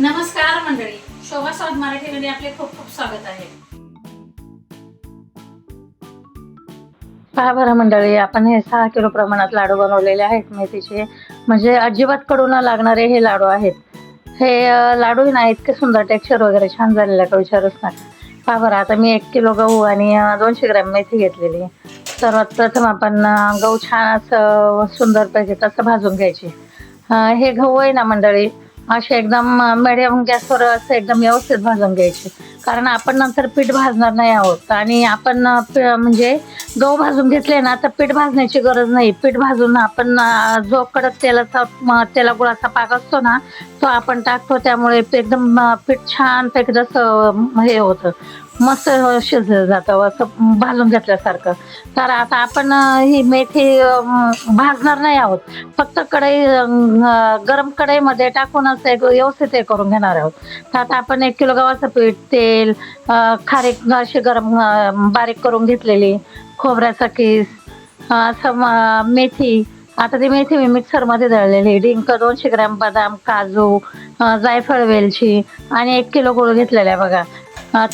नमस्कार मंडळी. शोभा स्वाद मराठीमध्ये आपले खूप खूप स्वागत आहे. पहा बरं मंडळी आपण हे सहा किलो प्रमाणात लाडू बनवलेले आहेत मेथीचे. म्हणजे अजिबात कडू न लागणारे हे लाडू आहेत. हे लाडू ना इतके सुंदर टेक्स्चर वगैरे छान झालेलं आहे का विचारूच नका पहा बरं आता मी एक किलो गहू आणि दोनशे ग्रॅम मेथी घेतलेली. आहे. सर्वात प्रथम आपण गहू छान असं सुंदर पाहिजे तसं भाजून घ्यायची. हे गहू आहे ना मंडळी असे एकदम मिडियम गॅसवर असं एकदम व्यवस्थित भाजून घ्यायचे. कारण आपण नंतर पीठ भाजणार नाही आहोत. आणि आपण म्हणजे गहू भाजून घेतले ना तर पीठ भाजण्याची गरज नाही. पीठ भाजून आपण जो कडक तेलाचा तेला गुळाचा पाक असतो ना तो आपण टाकतो. त्यामुळे एकदम पीठ छान पैकी जसं हे होतं मस्त शिजलं जातं असं भाजून घेतल्यासारखं. तर आता आपण ही मेथी भाजणार नाही आहोत. फक्त कढई गरम कढईमध्ये टाकून असं एक व्यवस्थित हे करून घेणार आहोत. तर आता आपण एक किलो गव्हाचं पीठ तेल खारीक अशी गरम बारीक करून घेतलेली. खोबऱ्याचा किस मेथी. आता ती मेथी मी मिक्सरमध्ये दळलेली डिंक दोनशे ग्रॅम बदाम काजू जायफळ वेलची आणि एक किलो गुळ घेतलेला आहे बघा.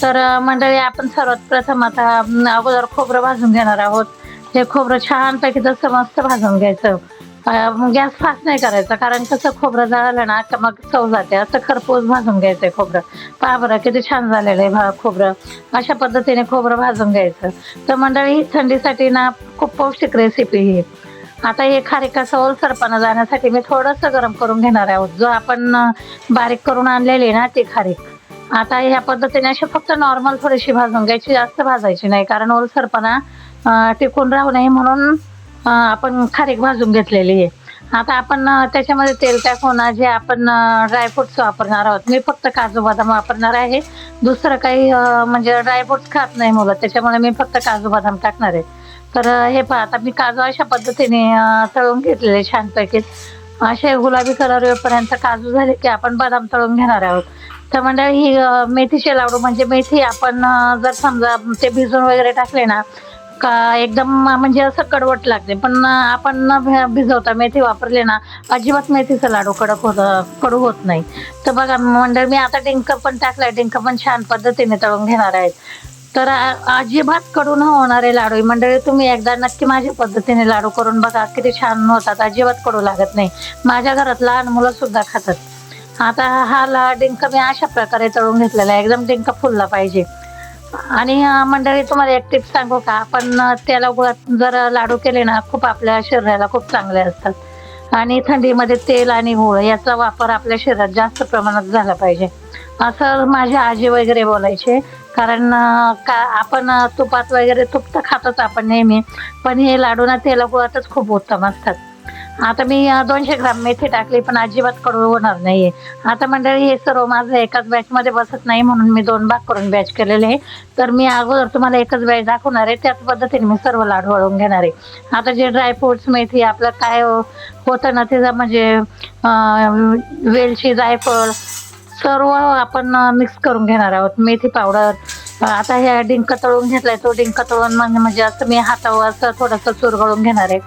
तर मंडळी आपण सर्वात प्रथम आता अगोदर खोबरं भाजून घेणार आहोत. हे खोबरं छानपैकी जसं मस्त भाजून घ्यायचं. गॅस फास्ट नाही करायचा कारण कसं खोबरं झालं ना का मग चव जाते. असं खरपूस भाजून घ्यायचंय खोबरं. पहा बरं किती छान झालेलं आहे भा खोबरं. अशा पद्धतीने खोबरं भाजून घ्यायचं. तर मंडळी ही थंडीसाठी ना खूप पौष्टिक रेसिपी ही. आता हे खारीकाचं ओलसरपणा जाण्यासाठी मी थोडंसं गरम करून घेणार आहोत. जो आपण बारीक करून आणलेली ना ती खारीक. आता ह्या पद्धतीने अशी फक्त नॉर्मल थोडीशी भाजून घ्यायची जास्त भाजायची नाही कारण ओलसरपणा टिकून राहू नये म्हणून आपण खारीक भाजून घेतलेली आहे. आता आपण त्याच्यामध्ये तेल टाकून जे आपण ड्रायफ्रुट्स वापरणार आहोत. मी फक्त काजू बदाम वापरणार आहे. दुसरं काही म्हणजे ड्रायफ्रुट्स खात नाही मुलं त्याच्यामुळे मी फक्त काजू बदाम टाकणार आहे. तर हे पहा आता मी काजू अशा पद्धतीने तळून घेतलेले छानपैकी असे गुलाबी कलर येईपर्यंत काजू झाले की आपण बदाम तळून घेणार आहोत. तर मंडळी ही मेथीचे लाडू म्हणजे मेथी आपण जर समजा ते भिजून वगैरे टाकले ना का एकदम म्हणजे असं कडवट लागते. पण आपण न भिजवता मेथी वापरले ना अजिबात मेथीचा लाडू कडक होत कडू होत नाही. तर बघा मंडळ मी आता डिंक पण टाकलाय. डिंक पण छान पद्धतीने तळून घेणार आहेत तर अजिबात कडू न होणारे लाडू. आहे. मंडळी तुम्ही एकदा नक्की माझ्या पद्धतीने लाडू करून बघा किती छान होतात. अजिबात कडू लागत नाही. माझ्या घरात लहान मुलं सुद्धा खातात. आता हा ला डिंक मी अशा प्रकारे तळून घेतलेला आहे. एकदम डिंक फुलला पाहिजे. आणि मंडळी तुम्हाला एक टिप सांगू का? आपण त्याला जर लाडू केले ना खूप आपल्या शरीराला खूप चांगले असतात. आणि थंडीमध्ये तेल आणि गुळ याचा वापर आपल्या शरीरात जास्त प्रमाणात झाला पाहिजे. असं माझी आजी वगैरे बोलायचे. कारण का आपण तुपात वगैरे तुप तर खातोच आपण नेहमी. पण हे लाडू ना तेला गुळातच खूप उत्तम असतात. आता मी दोनशे ग्राम मेथी टाकली पण अजिबात कडू होणार नाहीये. आता मंडळी हे सर्व माझं एकाच बॅचमध्ये बसत नाही म्हणून मी दोन भाग करून बॅच केलेले आहे. तर मी अगोदर तुम्हाला एकच बॅच दाखवणार आहे त्याच पद्धतीने मी सर्व लाडू वळून घेणार आहे. आता जे ड्रायफ्रुट्स मेथी आपलं काय होतं ना तिचं म्हणजे वेलची जायफळ सर्व आपण मिक्स करून घेणार आहोत. मेथी पावडर आता ह्या डिंक तळून घेतलाय तो डिंक तळून म्हणजे म्हणजे असं मी हातावर असं थोडंसं चुरगळून घेणार आहे.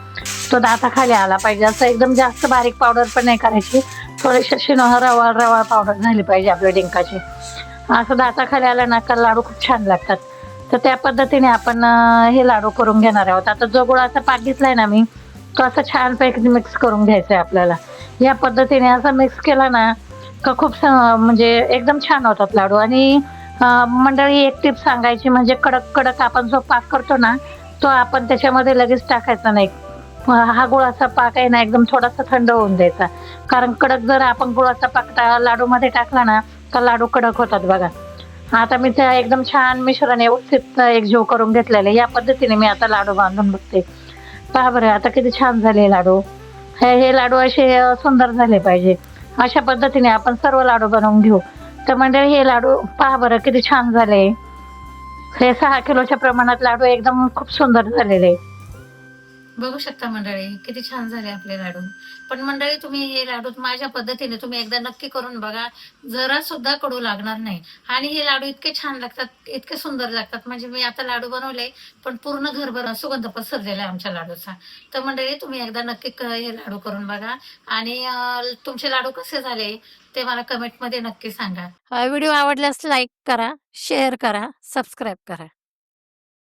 तो दाताखाली आला पाहिजे. असं एकदम जास्त बारीक पावडर पण नाही करायची. थोडीशी अशी रवाळ रवाळ पावडर झाली पाहिजे आपल्या डिंकाची. असं दाताखाली आलं ना का लाडू खूप छान लागतात. तर त्या पद्धतीने आपण हे लाडू करून घेणार आहोत. आता जो गुळाचा पाक घेतलाय ना मी तो असं छानपैकी मिक्स करून घ्यायचा आहे आपल्याला. या पद्धतीने असं मिक्स केला ना का खूप स- म्हणजे एकदम छान होतात लाडू. आणि मंडळी एक टिप सांगायची म्हणजे कडक कडक आपण जो पाक करतो ना तो आपण त्याच्यामध्ये लगेच टाकायचा नाही. हा गुळाचा पाक आहे ना एकदम थोडासा थंड होऊन द्यायचा. कारण कडक जर आपण गुळाचा पाक टा- लाडूमध्ये टाकला ना तर लाडू कडक होतात बघा. आता मी त्या एकदम छान मिश्रण व्यवस्थित एकजीव करून घेतलेले या पद्धतीने मी आता लाडू बांधून बघते. पहा बरं आता किती छान झाले लाडू. हे हे लाडू असे सुंदर झाले पाहिजे. अशा पद्धतीने आपण सर्व लाडू बनवून घेऊ. तर मंडळी हे लाडू पहा बरं किती छान झाले. हे सहा किलोच्या प्रमाणात लाडू एकदम खूप सुंदर झालेले. बघू शकता मंडळी किती छान झाले आपले लाडू. पण मंडळी तुम्ही हे लाडू माझ्या पद्धतीने तुम्ही एकदा नक्की करून बघा. जरा सुद्धा कडू लागणार नाही. आणि हे लाडू इतके छान लागतात इतके सुंदर लागतात. म्हणजे मी आता लाडू बनवले पण पूर्ण घरभर सुगंध पसरलेला आहे आमच्या लाडूचा. तर मंडळी तुम्ही एकदा नक्की क- हे लाडू करून बघा. आणि तुमचे लाडू कसे झाले ते मला कमेंटमध्ये नक्की सांगा. व्हिडिओ आवडल्यास लाईक करा शेअर करा सबस्क्राईब करा.